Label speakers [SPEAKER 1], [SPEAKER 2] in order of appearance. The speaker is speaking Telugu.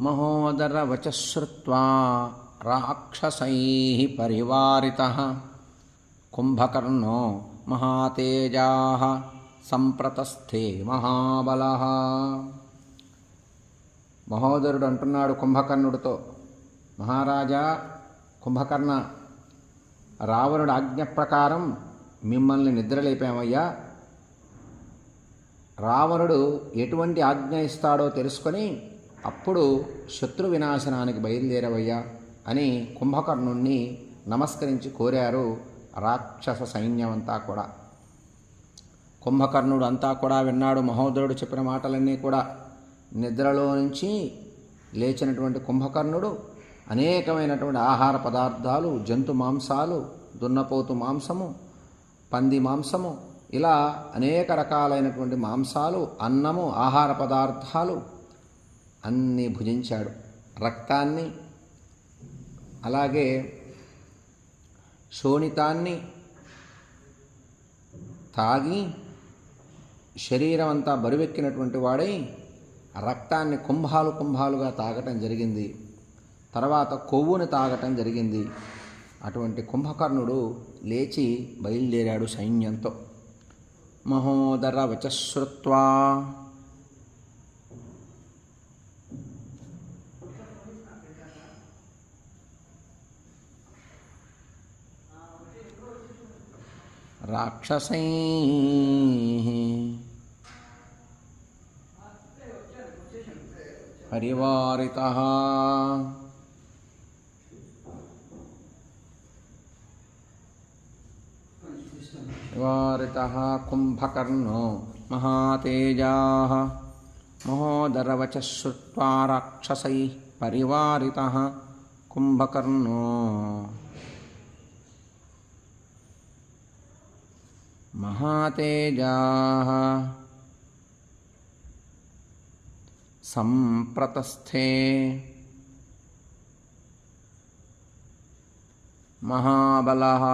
[SPEAKER 1] మహోదర వచశ్రుత్వా రాక్షసైः పరివారితः కుంభకర్ణో మహాతేజా సంప్రతస్థే మహాబల మహోదరుడు అంటున్నాడు కుంభకర్ణుడితో మహారాజా కుంభకర్ణ రావణుడు ఆజ్ఞ ప్రకారం మిమ్మల్ని నిద్రలేపామయ్యా. రావణుడు ఎటువంటి ఆజ్ఞ ఇస్తాడో తెలుసుకొని అప్పుడు శత్రు వినాశనానికి బయలుదేరవయ్యా అని కుంభకర్ణుణ్ణి నమస్కరించి కోరారు రాక్షస సైన్యం అంతా కూడా. కుంభకర్ణుడు అంతా కూడా విన్నాడు మహోదరుడు చెప్పిన మాటలన్నీ కూడా. నిద్రలో నుంచి లేచినటువంటి కుంభకర్ణుడు అనేకమైనటువంటి ఆహార పదార్థాలు జంతు మాంసాలు దున్నపోతు మాంసము పంది మాంసము ఇలా అనేక రకాలైనటువంటి మాంసాలు అన్నము ఆహార పదార్థాలు అన్నీ భుజించాడు. రక్తాన్ని అలాగే శోణితాన్ని తాగి శరీరం అంతా బరువెక్కినటువంటి వాడై రక్తాన్ని కుంభాలు కుంభాలుగా తాగటం జరిగింది. తర్వాత కొవ్వుని తాగటం జరిగింది. అటువంటి కుంభకర్ణుడు లేచి బయలుదేరాడు సైన్యంతో. మహోదర వచశ్రుత్వా राक्षस। परिवारितः कुंभकर्ण महातेज। महोदरवच श्रुवा राक्षस राक्षसैः कुंभकर्ण महातेजाः। सम्प्रतस्थे महाबलः।